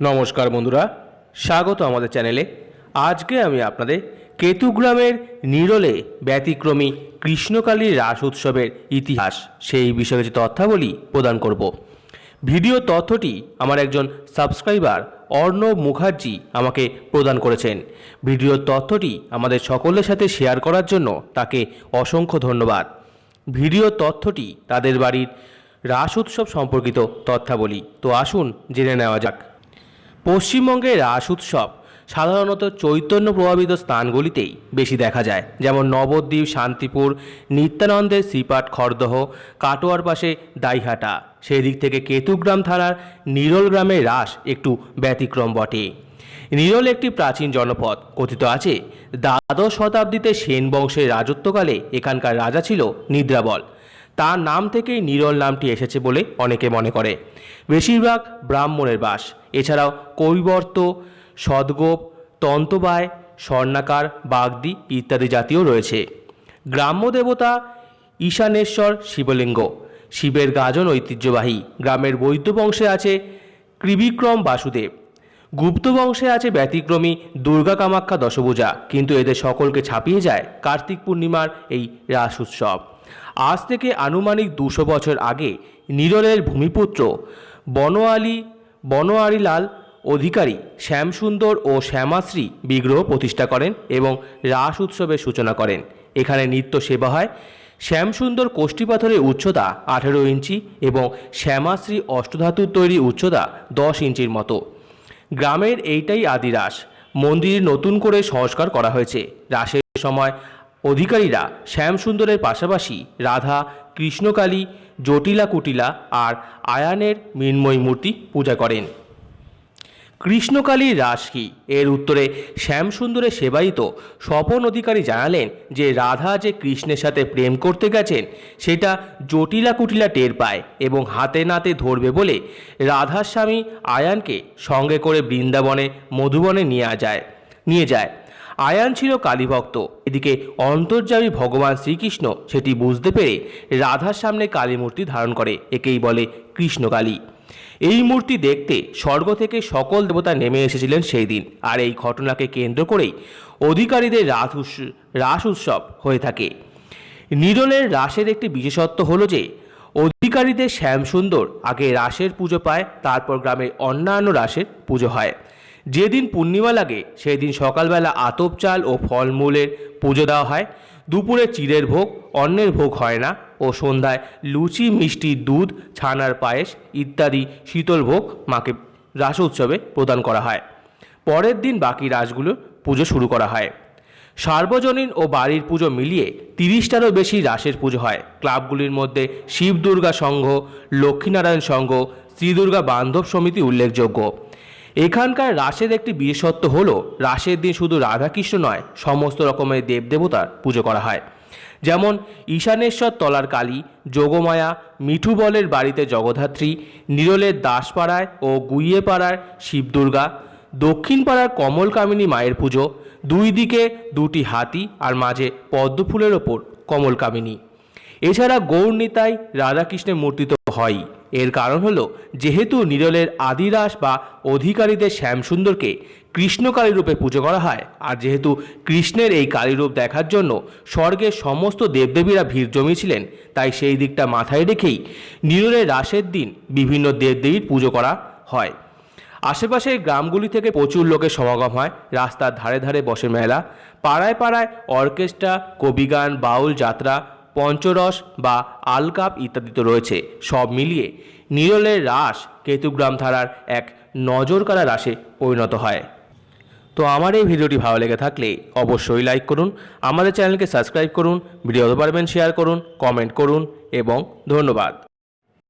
নমস্কার বন্ধুরা, স্বাগত আমাদের চ্যানেলে। আজকে আমি আপনাদের কেতুগ্রামের নিরলে ব্যতিক্রমী কৃষ্ণকালীর রাস উৎসবের ইতিহাস, সেই বিষয়ে যে তথ্যাবলী প্রদান করব। ভিডিও তথ্যটি আমার একজন সাবস্ক্রাইবার অর্ণব মুখার্জি আমাকে প্রদান করেছেন। ভিডিওর তথ্যটি আমাদের সকলের সাথে শেয়ার করার জন্য তাকে অসংখ্য ধন্যবাদ। ভিডিও তথ্যটি তাদের বাড়ির রাস উৎসব সম্পর্কিত তথ্যাবলী। তো আসুন জেনে নেওয়া যাক। পশ্চিমবঙ্গের রাস উৎসব সাধারণত চৈতন্য প্রভাবিত স্থানগুলিতেই বেশি দেখা যায়, যেমন নবদ্বীপ, শান্তিপুর, নিত্যানন্দের শ্রীপাঠ খড়দহ, কাটোয়ার পাশে দাইহাটা। সেই দিক থেকে কেতুগ্রাম থানার নিরল গ্রামের রাস একটু ব্যতিক্রম বটে। নিরল একটি প্রাচীন জনপদ, কথিত আছে, দ্বাদশ শতাব্দীতে সেন বংশের রাজত্বকালে এখানকার রাজা ছিল নিদ্রাবল। তার নাম থেকেই নিরল নামটি এসেছে বলে অনেকে মনে করে। বেশিরভাগ ব্রাহ্মণের বাস। এছাড়াও কৈবর্ত সদগোপ, তন্তবায়, স্বর্ণাকার, বাগদি ইত্যাদি জাতীয় রয়েছে। গ্রাম্য দেবতা ঈশানেশ্বর শিবলিঙ্গ। শিবের গাজন ঐতিহ্যবাহী। গ্রামের বৈদ্য বংশে আছে ত্রিবিক্রম বাসুদেব। গুপ্ত বংশে আছে ব্যতিক্রমী দুর্গা কামাখ্যা দশভূজা। কিন্তু এদের সকলকে ছাপিয়ে যায় কার্তিক পূর্ণিমার এই রাস উৎসব। আজ থেকে আনুমানিক দুশো বছর আগে নিরলের ভূমিপুত্র বনোয়ালি বনোয়ারিলাল অধিকারী শ্যামসুন্দর ও শ্যামাশ্রী বিগ্রহ প্রতিষ্ঠা করেন এবং রাস উৎসবের সূচনা করেন। এখানে নিত্য সেবা হয়। শ্যামসুন্দর কোষ্ঠীপাথরের উচ্চতা আঠেরো ইঞ্চি এবং শ্যামাশ্রী অষ্টধাতুর তৈরি উচ্চতা দশ ইঞ্চির মতো। গ্রামের এইটাই আদি রাস। মন্দির নতুন করে সংস্কার করা হয়েছে। রাসের সময় অধিকারীরা শ্যামসুন্দরের পাশাপাশি রাধা, কৃষ্ণকালী, জটিলা কুটিলা আর আয়ানের মৃন্ময়ী মূর্তি পূজা করেন। কৃষ্ণকালীর রাস কি? এর উত্তরে শ্যামসুন্দরের সেবায়িত স্বপন অধিকারী জানালেন যে রাধা যে কৃষ্ণের সাথে প্রেম করতে গেছেন, সেটা জটিলা কুটিলা টের পায় এবং হাতে নাতে ধরবে বলে রাধার স্বামী আয়ানকে সঙ্গে করে বৃন্দাবনে, মধুবনে নিয়ে যায় নিয়ে যায়। আয়ান ছিল কালীভক্ত এদিকে অন্তর্যামী ভগবান শ্রীকৃষ্ণ সেটি বুঝতে পেরে রাধার সামনে কালী মূর্তি ধারণ করে, একেই বলে কৃষ্ণকালী। এই মূর্তি দেখতে স্বর্গ থেকে সকল দেবতা নেমে এসেছিলেন সেই দিন, আর এই ঘটনাকে কেন্দ্র করেই অধিকারীদের রাস রাস উৎসব হয়ে থাকে। নিরলের রাসের একটি বিশেষত্ব হলো যে, অধিকারীদের শ্যামসুন্দর আগে রাসের পুজো পায়, তারপর গ্রামের অন্যান্য রাসের পুজো হয়। যেদিন পূর্ণিমা লাগে সেই দিন সকালবেলা আতপ চাল ও ফলমূলের পুজো দেওয়া হয়। দুপুরে চিড়ের ভোগ অন্যের ভোগ হয় না ও সন্ধ্যায় লুচি, মিষ্টি, দুধ, ছানার পায়েস ইত্যাদি শীতল ভোগ মাকে রাস উৎসবে প্রদান করা হয়। পরের দিন বাকি রাসগুলো পুজো শুরু করা হয়। সার্বজনীন ও বাড়ির পুজো মিলিয়ে তিরিশটারও বেশি রাসের পুজো হয়। ক্লাবগুলির মধ্যে শিব দুর্গা সংঘ, লক্ষ্মীনারায়ণ সংঘ শ্রী দুর্গা বান্ধব সমিতি উল্লেখযোগ্য। এখানকার রাসের একটি বিশেষত্ব হলো রাসের দিন শুধু রাধাকৃষ্ণ নয়, সমস্ত রকমের দেবদেবতার পুজো করা হয়। যেমন ঈশানেশ্বর তলার কালী, যোগমায়া, মিঠু বলের বাড়িতে জগধাত্রী, নিরলের দাসপাড়ায় ও গুইয়েপাড়ার শিবদুর্গা দক্ষিণ পাড়ার কমলকামিনী মায়ের পুজো, দুই দিকে দুটি হাতি আর মাঝে পদ্ম ফুলের ওপর কমলকামিনী। এছাড়া গৌরনীতায় রাধাকৃষ্ণের মূর্তি তো হয়ই এর কারণ হলো, যেহেতু নিরলের আদিরাস বা অধিকারীদের শ্যামসুন্দরকে কৃষ্ণকালী রূপে পুজো করা হয়, আর যেহেতু কৃষ্ণের এই কালীরূপ দেখার জন্য স্বর্গের সমস্ত দেবদেবীরা ভিড় জমিয়েছিলেন, তাই সেই দিকটা মাথায় রেখেই নিরলের রাসের দিন বিভিন্ন দেবদেবীর পুজো করা হয়। আশেপাশের গ্রামগুলি থেকে প্রচুর লোকের সমাগম হয়, রাস্তার ধারে ধারে বসে মেলা, পাড়ায় পাড়ায় অর্কেস্ট্রা, কবিগান, বাউল, যাত্রা পঞ্চরস বা আলকাপ ইত্যাদি তো রয়েছে, সব মিলিয়ে নিরলের রাস কেতুগ্রাম ধারার এক নজর নজরকাড়া রাসে পরিণত হয়। তো আমার এই ভিডিওটি ভালো লেগে থাকলে অবশ্যই লাইক করুন, আমাদের চ্যানেলকে সাবস্ক্রাইব করুন, ভিডিও পারবেন শেয়ার করুন, কমেন্ট করুন এবং ধন্যবাদ।